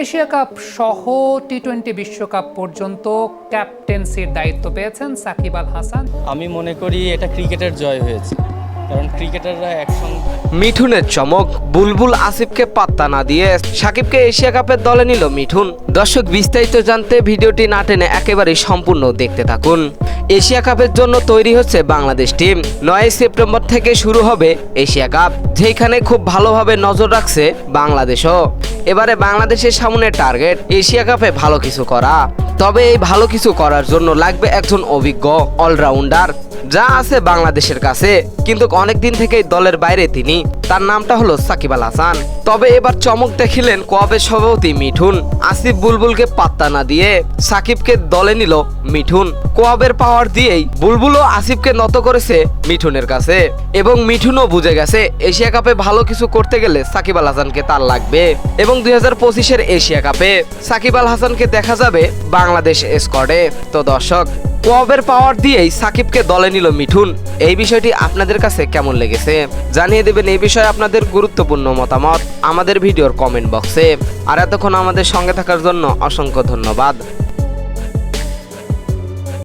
Asia cup সহ T twenty বিশ্বকাপ পর্যন্ত ক্যাপ্টেন্সির দায়িত্ব পেয়েছেন সাকিব আল হাসান। আমি মনে করি এটা ক্রিকেটের জয় হয়েছে কারণ ক্রিকেটাররা একসঙ্গে মিঠুনের চমক বুলবুল আসিফকে পাত্তা না দিয়ে সাকিবকে এশিয়া কাপের দলে নিল মিঠুন। দর্শক বিস্তারিত জানতে ভিডিওটি না টেনে একেবারে সম্পূর্ণ দেখতে থাকুন। এশিয়া কাপের জন্য তৈরি হচ্ছে বাংলাদেশ টিম। নয় সেপ্টেম্বর থেকে শুরু হবে এশিয়া কাপ যেখানে খুব ভালোভাবে নজর রাখছে বাংলাদেশও। এবারে বাংলাদেশের সামনে টার্গেট এশিয়া কাপে ভালো কিছু করা। তবে এই ভালো কিছু করার জন্য লাগবে একজন অভিজ্ঞ অলরাউন্ডার। যা আছে বাংলাদেশের কাছে। কিন্তু অনেকদিন থেকেই দলের বাইরে তিনি। তার নামটা হলো সাকিব আল হাসান। তবে এবার চমক দেখিলেন কোয়াবের সভাপতি মিঠুন। আসিফ বুলবুলকে পাত্তা না দিয়ে সাকিবকে দলে নিল মিঠুন। কোয়াবের পাওয়ার দিয়েই বুলবুলও আসিফকে নত করেছে মিঠুনের কাছে। এবং মিঠুনও বুঝে গেছে এশিয়া কাপে ভালো কিছু করতে গেলে সাকিব আল হাসানকে তার লাগবে। এবং দুই হাজার পঁচিশের এশিয়া কাপে সাকিব আল হাসানকে দেখা যাবে বাংলাদেশ স্কোয়াডে। তো দর্শক কোয়াবের পাওয়ার দিয়েই সাকিবকে দলে নিল মিঠুন। এই বিষয়টি আপনাদের কাছে কেমন লেগেছে? জানিয়ে দেবেন এই বিষয়ে আপনাদের গুরুত্বপূর্ণ মতামত আমাদের ভিডিওর কমেন্ট বক্সে আর এতক্ষণ আমাদের সঙ্গে থাকার জন্য অসংখ্য ধন্যবাদ।